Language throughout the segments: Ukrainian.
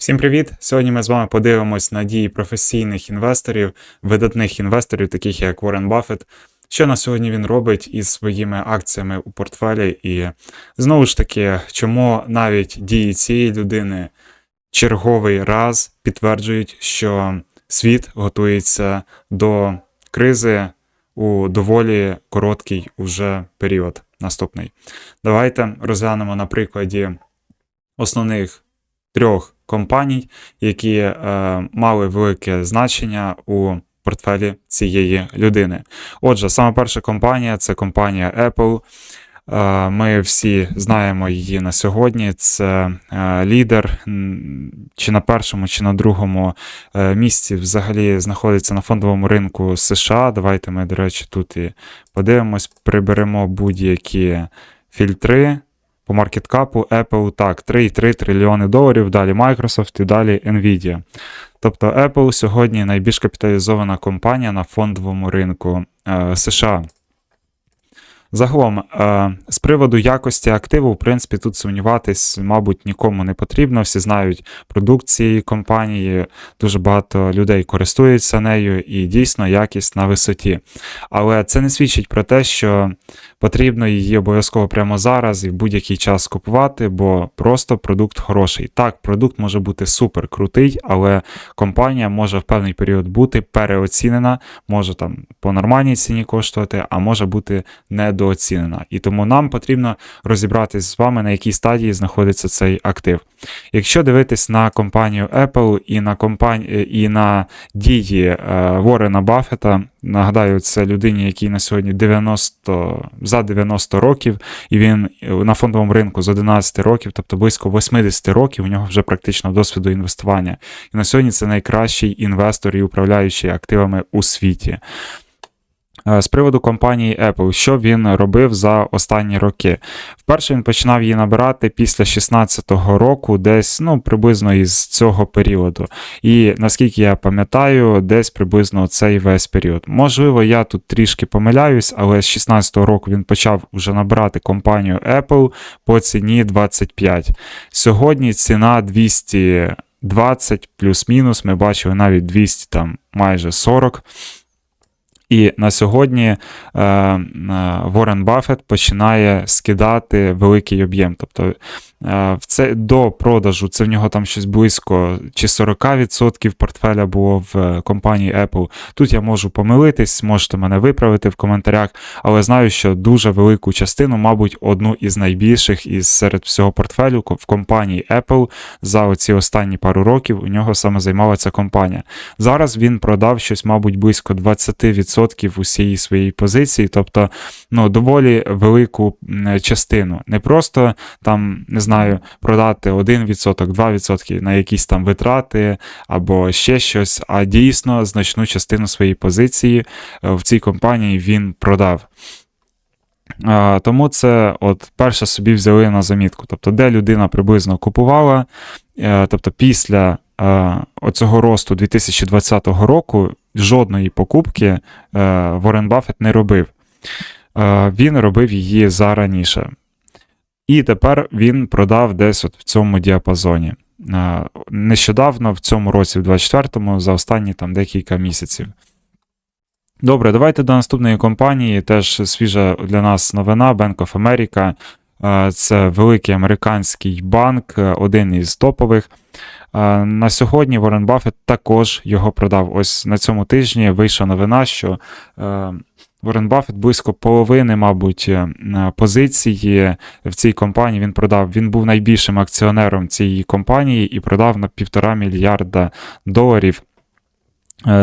Всім привіт! Сьогодні ми з вами подивимось на дії професійних інвесторів, видатних інвесторів, таких як Уоррен Баффет, що на сьогодні він робить із своїми акціями у портфелі. І знову ж таки, чому навіть дії цієї людини черговий раз підтверджують, що світ готується до кризи у доволі короткий уже період наступний. Давайте розглянемо на прикладі основних трьох компаній, які е, мали велике значення у портфелі цієї людини. Отже, саме перша компанія це компанія Apple. Е, Ми всі знаємо її на сьогодні. Це е, лідер, чи на першому, чи на другому е, місці взагалі знаходиться на фондовому ринку США. Давайте ми, до речі, тут і подивимось, приберемо будь-які фільтри. По маркеткапу Apple так, 3,3 трильйони доларів, далі Microsoft і далі Nvidia. Тобто Apple сьогодні найбільш капіталізована компанія на фондовому ринку е, США. Загалом, е, з приводу якості активу, в принципі, тут сумніватись, мабуть, нікому не потрібно. Всі знають продукції компанії, дуже багато людей користуються нею, і дійсно якість на висоті. Але це не свідчить про те, що потрібно її обов'язково прямо зараз і в будь-який час купувати, бо просто продукт хороший. Так, продукт може бути супер крутий, але компанія може в певний період бути переоцінена, може там по нормальній ціні коштувати, а може бути недооцінена. І тому нам потрібно розібратись з вами, на якій стадії знаходиться цей актив. Якщо дивитись на компанію Apple і на компанію і на дії е, Ворена Баффета, нагадаю, це людині, якій на сьогодні 90, за 90 років, і він на фондовому ринку з 11 років, тобто близько 80 років, у нього вже практично досвіду інвестування. І на сьогодні це найкращий інвестор і управляючий активами у світі. Е, З приводу компанії Apple, що він робив за останні роки? Вперше він починав її набирати після 16-го року, десь ну, приблизно із цього періоду. І наскільки я пам'ятаю, десь приблизно цей весь період. Можливо, я тут трішки помиляюсь, але з 16-го року він почав вже набирати компанію Apple по ціні 25. Сьогодні ціна 220 плюс-мінус. Ми бачили навіть 200 там майже 40. І на сьогодні Ворен Баффет починає скидати великий об'єм. Тобто е, в це до продажу це в нього там щось близько чи 40% портфеля було в е, компанії Apple. Тут я можу помилитись, можете мене виправити в коментарях, але знаю, що дуже велику частину, мабуть, одну із найбільших із серед всього портфелю в компанії Apple за оці останні пару років у нього саме займала ця компанія. Зараз він продав щось, мабуть, близько 20% усієї своєї позиції, тобто ну, доволі велику частину. Не просто там, не знаю, продати 1%, 2% на якісь там витрати або ще щось, а дійсно значну частину своєї позиції е, в цій компанії він продав. Тому це от перше собі взяли на замітку. Тобто, де людина приблизно купувала, е, тобто після е, оцього росту 2020 року жодної покупки Ворен Баффет не робив. Е, Він робив її зараніше. І тепер він продав десь от в цьому діапазоні. Е, Нещодавно, в цьому році, в 24-му, за останні там декілька місяців. Добре, давайте до наступної компанії. Теж свіжа для нас новина Bank of America. Е, Це великий американський банк, е, один із топових. Е, На сьогодні Warren Buffett також його продав. Ось на цьому тижні вийшла новина, що е, Warren Buffett близько половини, мабуть, е, позиції в цій компанії він продав. Він був найбільшим акціонером цієї компанії і продав на півтора мільярда доларів е,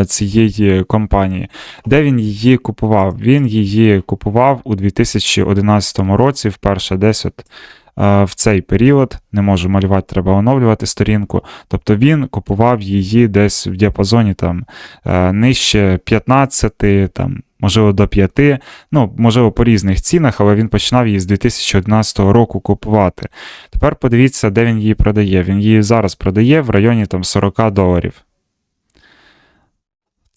цієї компанії. Де він її купував? Він її купував у 2011 році, вперше десь от е, в цей період. Не можу малювати, треба оновлювати сторінку. Тобто він купував її десь в діапазоні там е, нижче 15, там, можливо, до 5, ну, можливо, по різних цінах, але він починав її з 2011 року купувати. Тепер подивіться, де він її продає. Він її зараз продає в районі там 40 доларів.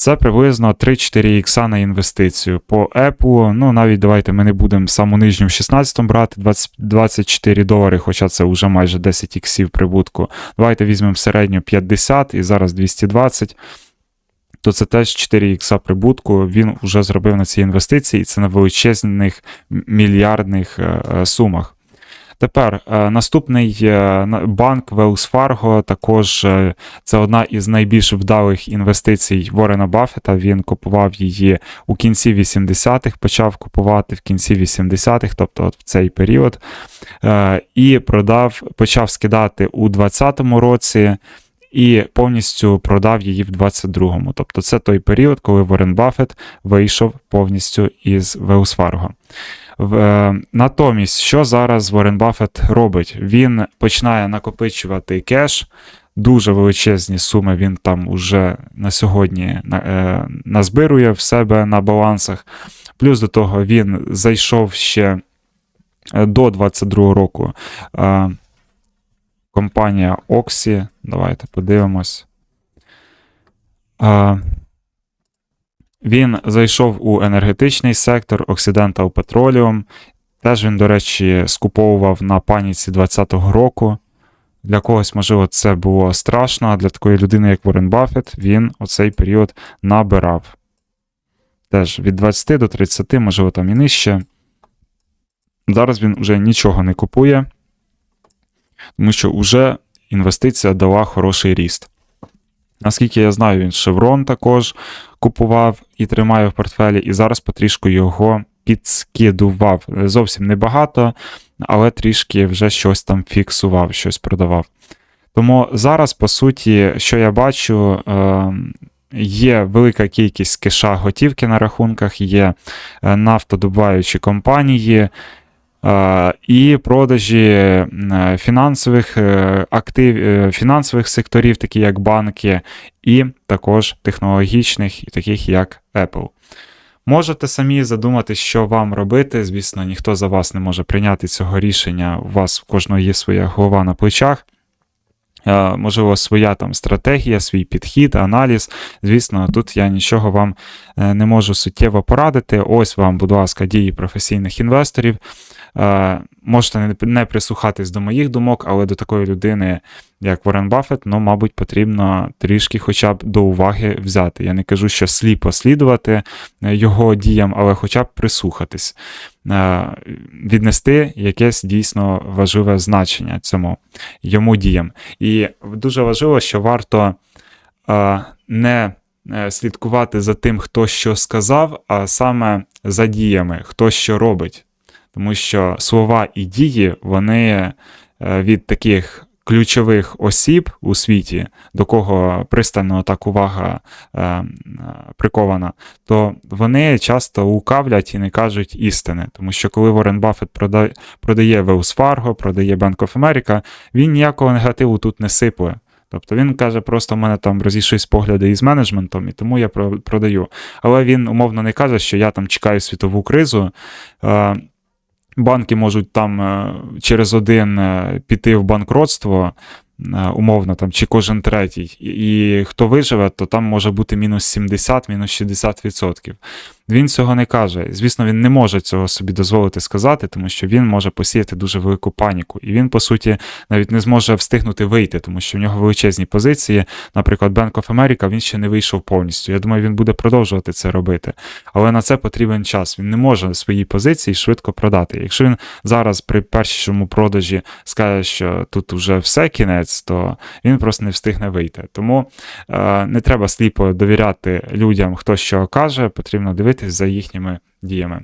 Це приблизно 3-4 ікса на інвестицію. По Apple, ну навіть давайте ми не будемо саму нижню в 16 брати 20, 24 долари, хоча це вже майже 10 іксів прибутку. Давайте візьмемо середню 50 і зараз 220. То це теж 4 ікса прибутку. Він вже зробив на ці інвестиції, і це на величезних мільярдних е, е, сумах. Тепер е, наступний е, банк Wells Fargo, також е, це одна із найбільш вдалих інвестицій Ворена Баффета. Він купував її у кінці 80-х, почав купувати в кінці 80-х, тобто в цей період, і продав, почав скидати у 20-му році. І повністю продав її в 22-му. Тобто це той період, коли Ворен Баффет вийшов повністю із Fargo. Е, натомість, що зараз Ворен Баффет робить? Він починає накопичувати кеш, дуже величезні суми він там уже на сьогодні е, назбирує в себе на балансах. Плюс до того він зайшов ще е, до 22 року. Компанія Oxy. Давайте подивимось. Він зайшов у енергетичний сектор Occidental Petroleum. Теж він, до речі, скуповував на паніці 2020 року. Для когось, можливо, це було страшно, а для такої людини, як Ворен Баффет, він оцей період набирав. Теж від 20 до 30, можливо, там і нижче. Зараз він вже нічого не купує, тому що вже інвестиція дала хороший ріст. Наскільки я знаю, він Chevron також купував і тримає в портфелі, і зараз потрішку його підскидував. Зовсім небагато, але трішки вже щось там фіксував, щось продавав. Тому зараз, по суті, що я бачу, ем, є велика кількість кеша готівки на рахунках, є е, нафтодобуваючі компанії, і продажі е, фінансових е, актив, е, фінансових секторів, такі як банки, і також технологічних, таких як Apple. Можете самі задумати, що вам робити. Звісно, ніхто за вас не може прийняти цього рішення. У вас в кожного є своя голова на плечах. Можливо, своя там стратегія, свій підхід, аналіз. Звісно, тут я нічого вам не можу суттєво порадити. Ось вам, будь ласка, дії професійних інвесторів. Е, можете не прислухатись до моїх думок, але до такої людини, як Ворен Баффет, ну, мабуть, потрібно трішки хоча б до уваги взяти. Я не кажу, що сліпо слідувати е, його діям, але хоча б прислухатись, е, віднести якесь дійсно важливе значення цьому йому діям. І дуже важливо, що варто не слідкувати за тим, хто що сказав, а саме за діями, хто що робить тому що слова і дії, вони е, від таких ключових осіб у світі, до кого пристально так увага е, прикована, то вони часто лукавлять і не кажуть істини. Тому що коли Ворен Баффет продає, продає Wells Fargo, продає Bank of America, він ніякого негативу тут не сипле. Тобто він каже, просто в мене там розійшлись погляди із менеджментом, і тому я продаю. Але він умовно не каже, що я там чекаю світову кризу. Банки можуть там е, через один е, піти в банкротство, е, умовно, там, чи кожен третій, і хто виживе, то там може бути мінус 70, мінус 60%. Він цього не каже. Звісно, він не може цього собі дозволити сказати, тому що він може посіяти дуже велику паніку. І він, по суті, навіть не зможе встигнути вийти, тому що в нього величезні позиції. Наприклад, Bank of America, він ще не вийшов повністю. Я думаю, він буде продовжувати це робити. Але на це потрібен час. Він не може свої позиції швидко продати. Якщо він зараз при першому продажі скаже, що тут вже все кінець, то він просто не встигне вийти. Тому е, не треба сліпо довіряти людям, хто що каже, потрібно дивитися дивитись за їхніми діями.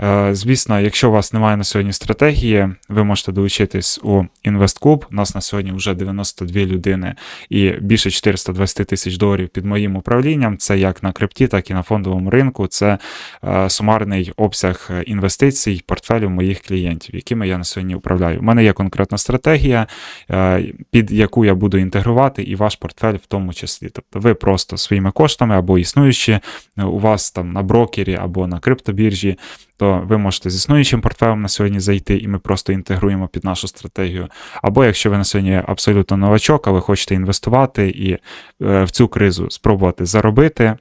Е, звісно, якщо у вас немає на сьогодні стратегії, ви можете долучитись у InvestClub. У нас на сьогодні вже 92 людини і більше 420 тисяч доларів під моїм управлінням. Це як на крипті, так і на фондовому ринку. Це е, сумарний обсяг інвестицій, портфелю моїх клієнтів, якими я на сьогодні управляю. У мене є конкретна стратегія, е, під яку я буду інтегрувати, і ваш портфель в тому числі. Тобто ви просто своїми коштами або існуючі, у вас там на брокері або на крипто криптобіржі, то ви можете з існуючим портфелем на сьогодні зайти, і ми просто інтегруємо під нашу стратегію. Або якщо ви на сьогодні абсолютно новачок, а ви хочете інвестувати і е, в цю кризу спробувати заробити.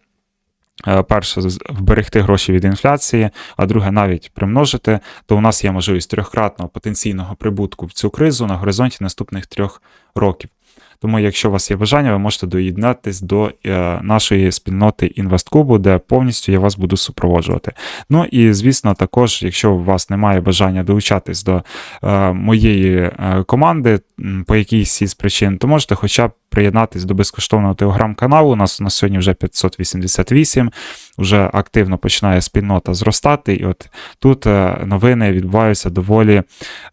е, перше, вберегти гроші від інфляції, а друге, навіть примножити, то у нас є можливість трьохкратного потенційного прибутку в цю кризу на горизонті наступних трьох років. Тому, якщо у вас є бажання, ви можете доєднатись до е, нашої спільноти інвесткубу, де повністю я вас буду супроводжувати. Ну і звісно, також, якщо у вас немає бажання долучатись до е, моєї е, команди по якійсь із причин, то можете хоча б приєднатись до безкоштовного телеграм-каналу. У нас на сьогодні вже 588, вже активно починає спільнота зростати. І от тут новини відбуваються доволі,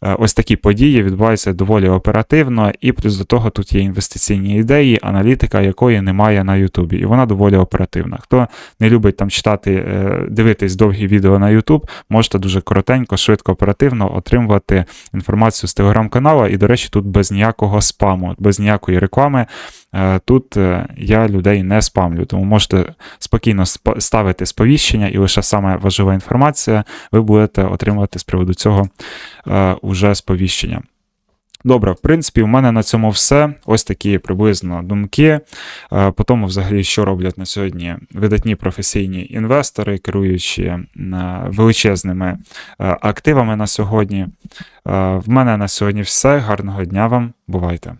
ось такі події відбуваються доволі оперативно, і плюс до того тут є інвестиційні ідеї, аналітика якої немає на Ютубі, і вона доволі оперативна. Хто не любить там читати, е, дивитись довгі відео на Ютуб, можете дуже коротенько, швидко, оперативно отримувати інформацію з телеграм-каналу. І, до речі, тут без ніякого спаму, без ніякої реклами. Е, Тут е, я людей не спамлю, тому можете спокійно сп- ставити сповіщення, і лише саме важлива інформація ви будете отримувати з приводу цього уже сповіщення. Добре, в принципі, у мене на цьому все. Ось такі приблизно думки. Е, По тому, взагалі, що роблять на сьогодні видатні професійні інвестори, керуючи е, величезними е, активами на сьогодні. В мене на сьогодні все. Гарного дня вам. Бувайте!